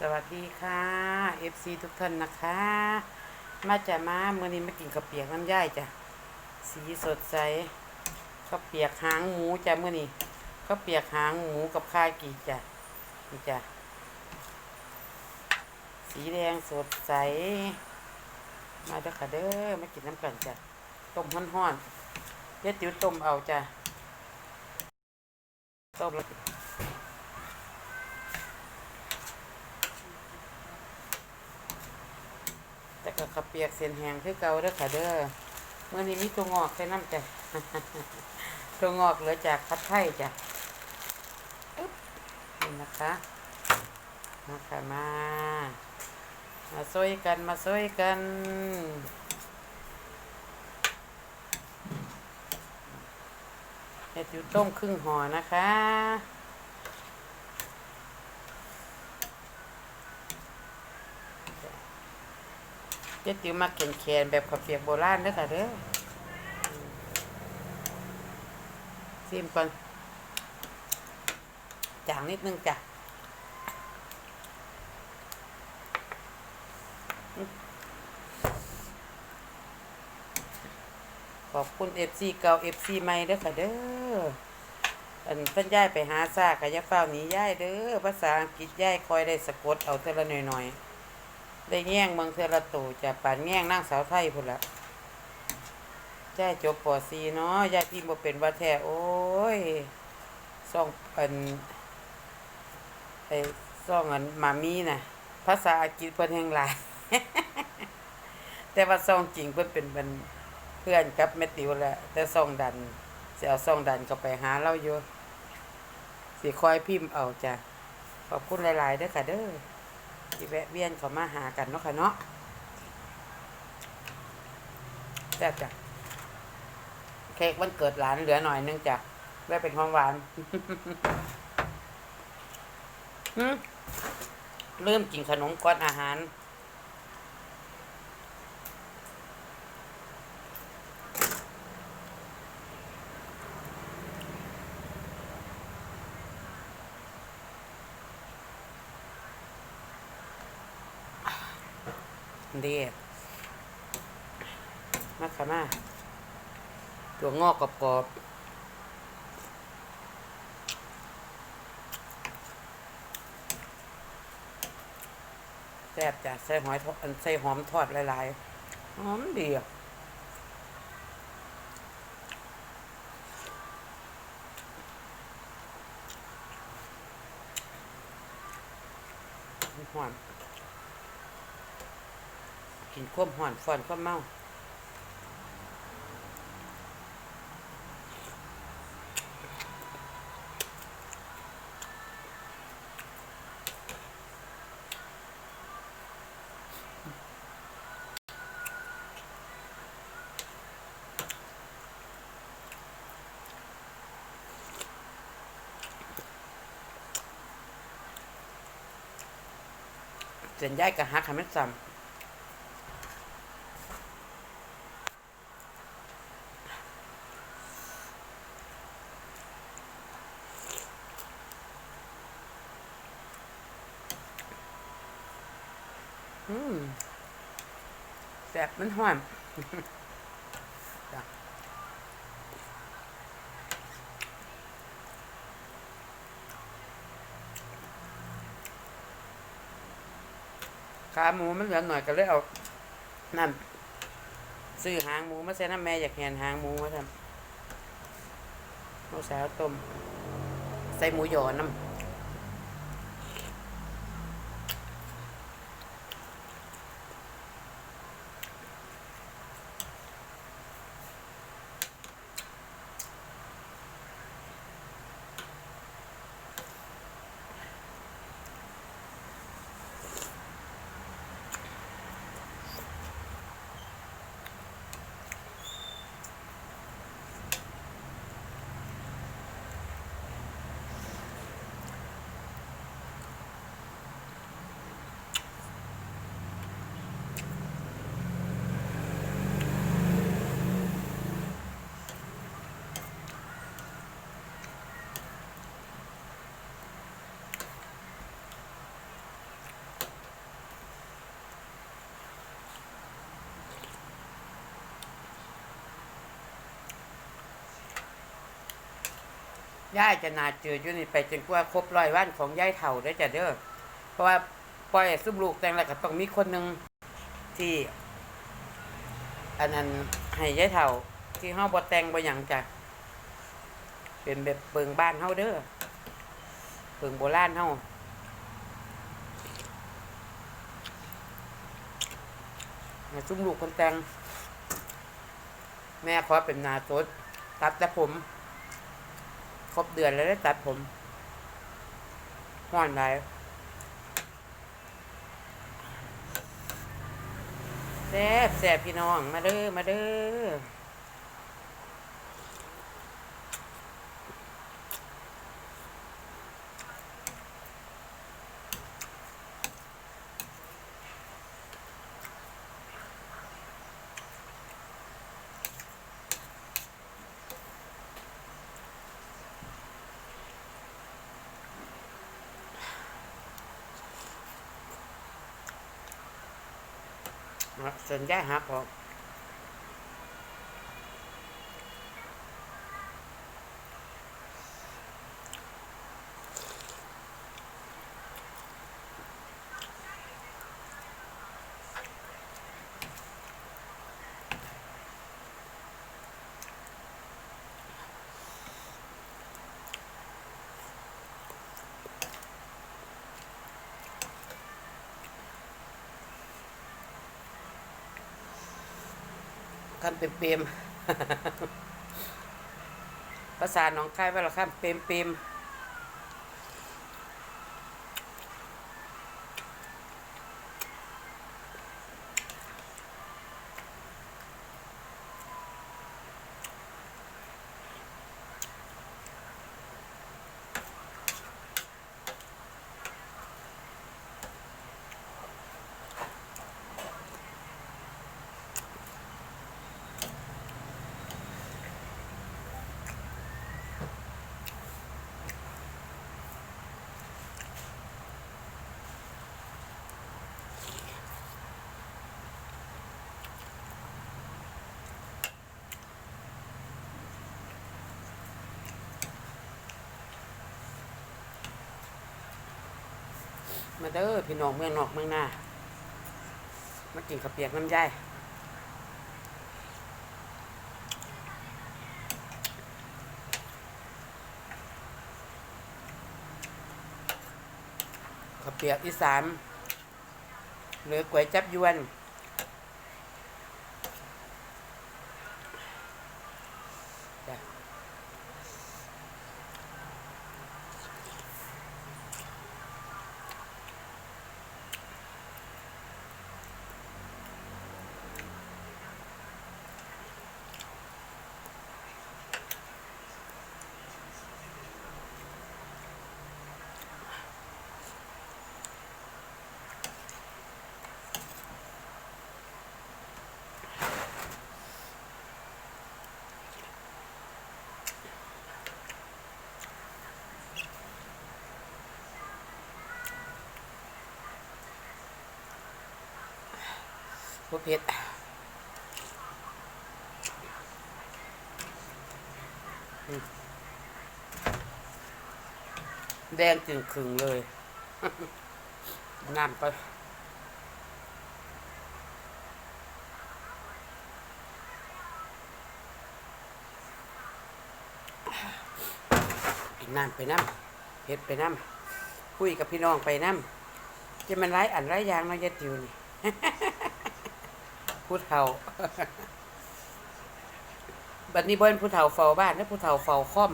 สวัสดีค่ะ FC ทุกท่านนะคะ มาจะมาเมื่อนี้มากินข้าวเปียกน้ำย่ายจ้ะ สีสดใสข้าวเปียกหางหมูจ้ะเมื่อนี้ข้าวเปียกหางหมูกับข้าวกีจ้ะนี่จ้ะ สีแดงสดใส มาเด้อค่ะเด้อมากินน้ำกันจ้ะ ต้มห้อนๆเดี๋ยวติ๋วต้มเอาจ้ะ ต้มแล้ว แต่ก็ขับเปียกเส้นแหงคือเก่าเด้อค่ะเด้อเมื่อนี้มีตัวงอกใส่น้ำจ้ะตัวงอกเหลือจากพัดไทยจ้ะนี่นะคะมาค่ะมามาซอยกันมาซอยกันเห็ดอยู่ต้มครึ่งห่อนะคะ เจ๊ติ๋วมาเขียนแขนแบบขับเปียกโบราณเด้อค่ะเด้อซิมก่อนจางนิดนึงจ้ะขอบคุณเอฟซีเก่าเอฟซีใหม่เด้อค่ะเด้ออันเพิ่นย้ายไปหาซากกะยาเฝ้านีย้ายเด้อภาษาอังกฤษย้ายคอยได้สะกดเอาเท่าละหน่อยๆ ได้แง่งเมืองเทอละตูจะป่านแง่งนั่งสาวไทยพุ่นละย่ายจบปอซีเนาะยายพี่บ่เป็นว่าแท้โอ้ยซ่องอันไอ้ซ่องอันมามีน่ะ ภาษาอังกฤษเพิ่นแห่งหลาย แต่ว่าซ่องจริงเพิ่นเป็นเป็นเพื่อนกับแม่ติวแหละแต่ซ่องดันสิเอาซ่องดันก็ไปหาเราอยู่สิคอยพิมพ์เอาจ้ะขอบคุณหลายๆเด้อค่ะเด้อ ที่แวะเวียนเขามาหากันเนาะค่ะเนาะแซ่บจ้ะเค้กวันเกิดหลานเหลือหน่อยนึงจ้ะไว้เป็นของหวานหืมเริ่มกินขนมก่อนอาหาร เดีมาค่ะมาตัวงอกกรอบๆแซ่บจ้ะใส่หอยทอดใส่หอมทอดหลายๆหอมดีอะหอม กินควมห่อนฟอนควมเมาเส้นย่ายกับฮักให้มันซ้ำ แซ่บมันหอมขาหมูมันเหลือหน่อยก็เลยเอานั่นซื้อหางหมูมาใส่น้ำแม่อยากเห็นหางหมูมาทำเอาสาวต้มใส่หมูหยอน้ำ ย่ายจะนาเจออยู่นี่ไปจนกว่าครบร้อยวันของย่ายเฒ่าเด้อจ้ะเด้อเพราะว่าปล่อยให้ซุมลูกแต่งแล้วก็ต้องมีคนหนึงที่ อันนั้นให้ย่ายเฒ่า ที่เฮาบ่แต่งบ่หยังจ้ะเป็นแบบเปิงบ้านเฮาเด้อเปิงโบราณเฮาให้ซุมลูกคนแต่ง แม่ขอเป็นนาสดตัดแต่ผม ครบเดือนแล้วได้ตัดผมห้อนไรแซ่บแซ่บพี่น้อง มาเด้อ มาเด้อ ส่วนใจหักออก ข้ามเปรมๆภาษาหนองคายว่าละคำเปมเปรม มาเด้อพี่น้องเมืองนอกเมืองหน้ามากินข้าวเปียกน้ำยายข้าวเปียกอีสานหรือก๋วยจับยวน พวกเผ็ดแดงจึงขึงเลย น้ำก็กินน้ำไปน้ำเผ็ดไปน้ำคุยกับพี่น้องไปน้ำจะมันไร้อันไร้ยางเน้อยยะติวนี่ ผู้เฒ่า บัดนี้บ่เป็นผู้เฒ่าเฝ้าบ้านนะผู้เฒ่าเฝ้าค่อม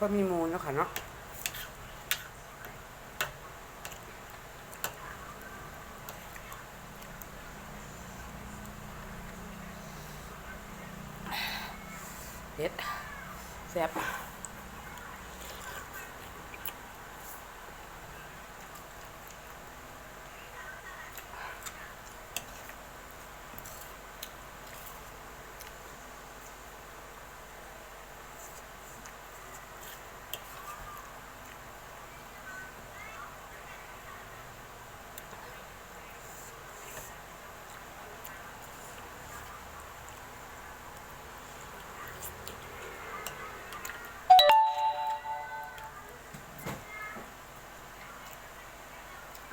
ก็มีมูลแล้วค่ะเนาะเด็ดแซ่บ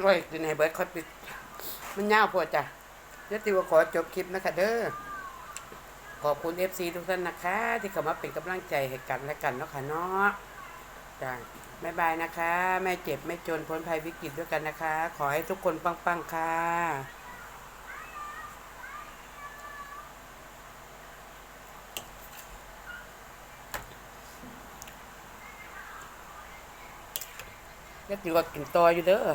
ร้อยกินให้เบิร์ดค่อยปิด มันยาวพอจ้ะเดี๋ยวติวขอจบคลิปนะคะเด้อขอบคุณ FC ทุกท่านนะคะ ที่เข้ามาเป็นกำลังใจให้กันและกันเนาะค่ะเนาะจ้าบ๊ายบายนะคะ แม่เจ็บไม่จนพ้นภัยวิกฤตด้วยกันนะคะ ขอให้ทุกคนปังๆค่ะแล้วติวก็กินต่ออยู่เด้อ